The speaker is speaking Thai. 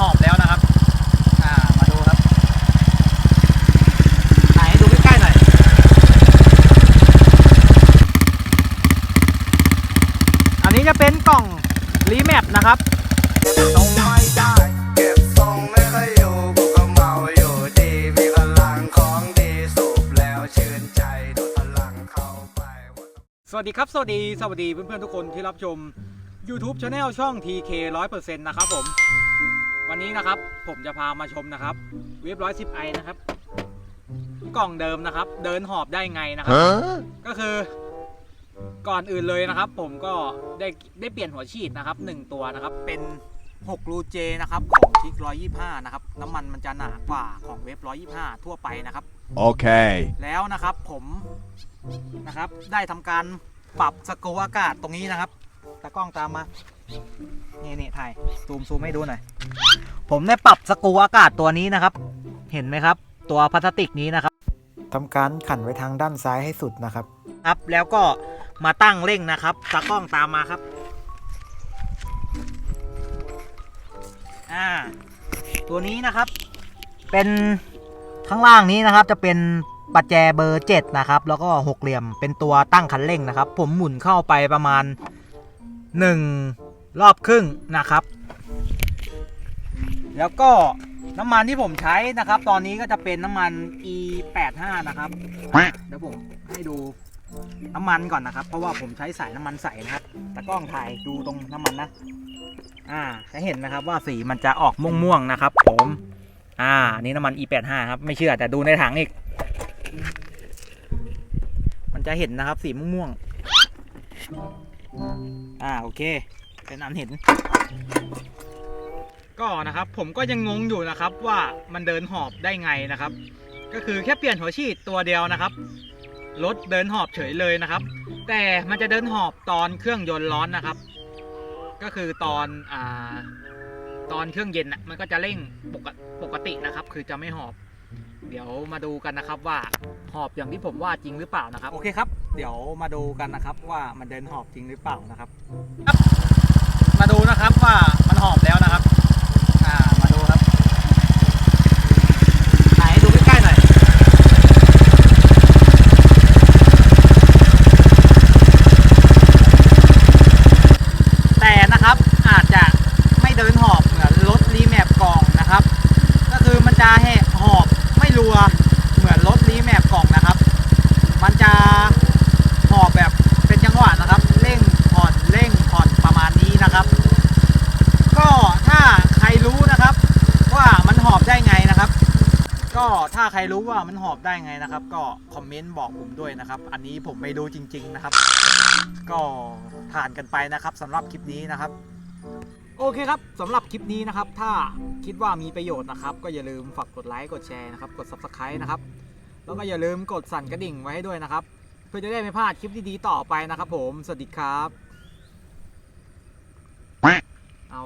หอบแล้วนะครับ อ่า มาดูครับไหนดูใกล้ๆหน่อย อันนี้จะเป็นกล่องรีแมปนะครับสวัสวัสดีครับ สวัสดีสวัสดีเพื่อนๆทุกคนที่รับชม YouTube Channel ช่อง TK 100%นะครับผม วันนี้นะครับผมจะพามาชมนะครับเว็บร้อยสิบไอนะครับ กล่องเดิมนะครับ เดินหอบได้ไงนะครับ ก็คือ ก่อนอื่นเลยนะครับ ผมก็ได้ได้เปลี่ยนหัวฉีดนะครับ1ตัวนะครับ เป็น6รูเจนะครับของทิก125 นะครับ น้ำมันมันจะหนากว่าของเว็บ125 ทั่วไปนะครับ Okay. แล้วนะครับผมนะครับ ได้ทำการปรับสกูอากาศตรงนี้นะครับ ตากล้องตามมา นี่นี่ถ่าย ซูมซูมให้ดูหน่อย ผมได้ปรับสกูอากาศตัวนี้นะครับ เห็นไหมครับ ตัวพลาสติกนี้นะครับทำการขันไว้ทางด้านซ้ายให้สุดนะครับ ครับ แล้วก็มาตั้งเร่งนะครับ ตากล้องตามมาครับ อ่า ตัวนี้นะครับ เป็นข้างล่างนี้นะครับ จะเป็นปัจแจเบอร์ 7 นะครับ แล้วก็หกเหลี่ยมเป็นตัวตั้งคันเร่งนะครับ ผมหมุนเข้าไปประมาณ 1 รอบครึ่งนะครับ แล้วก็น้ำมันที่ผมใช้นะครับ ตอนนี้ก็จะเป็นน้ำมัน E85 นะครับ เดี๋ยวผมให้ดูน้ำมันก่อนนะครับ เพราะว่าผมใช้สายน้ำมันใสนะครับตะกล้องถ่ายดูตรงน้ำมันนะ อ่าจะเห็นนะครับว่าสีมันจะออกม่วงๆนะครับ ผม อ่านนี่น้ำมัน E85 ครับ ไม่เชื่อแต่ดูในถังอีก มันจะเห็นนะครับสีม่วงๆ อ่าโอเค เป็นอันเห็น ก็นะครับผมก็ยังงงอยู่นะครับว่ามันเดินหอบได้ไงนะครับ ก็คือแค่เปลี่ยนหัวฉีดตัวเดียวนะครับรถเดินหอบเฉยเลยนะครับ แต่มันจะเดินหอบตอนเครื่องยนต์ร้อนนะครับ ก็คือตอนอ่าตอนเครื่องเย็นนะมันก็จะเร่งปกปกตินะครับ คือจะไม่หอบ เดี๋ยวมาดูกันนะครับว่าหอบอย่างที่ผมว่าจริงหรือเปล่านะครับ โอเคครับ เดี๋ยวมาดูกันนะครับว่ามันเดินหอบจริงหรือเปล่านะครับ มาดูนะครับว่ามันหอบแล้วนะครับ อ่ามาดูครับถ่ายให้ดูใกล้ๆหน่อย แต่นะครับอาจจะไม่เดินหอบเหมือนรถรีแมปกล่องนะครับ ก็คือมันจะแหกหอบไม่รัวเหมือนรถรีแมปกล่องนะครับ มันจะหอบแบบเป็นจังหวะนะครับ เร่งผ่อนเร่งผ่อนประมาณนี้นะครับ ก็ถ้าใครรู้นะครับ ว่ามันหอบได้ไงนะครับ ก็ถ้าใครรู้ว่ามันหอบได้ไงนะครับ ก็คอมเมนต์บอกผมด้วยนะครับ อันนี้ผมไม่รู้จริง ๆนะครับ ก็ผ่านกันไปนะครับสำหรับคลิปนี้นะครับ โอเคครับสำหรับคลิปนี้นะครับ ถ้าคิดว่ามีประโยชน์นะครับ ก็อย่าลืมฝากกดไลค์กดแชร์นะครับกด subscribe นะครับแล้วก็อย่าลืมกดสั่นกระดิ่งไว้ให้ด้วยนะครับ เพื่อจะได้ไม่พลาดคลิปดีๆต่อไปนะครับ ผมสวัสดีครับเอา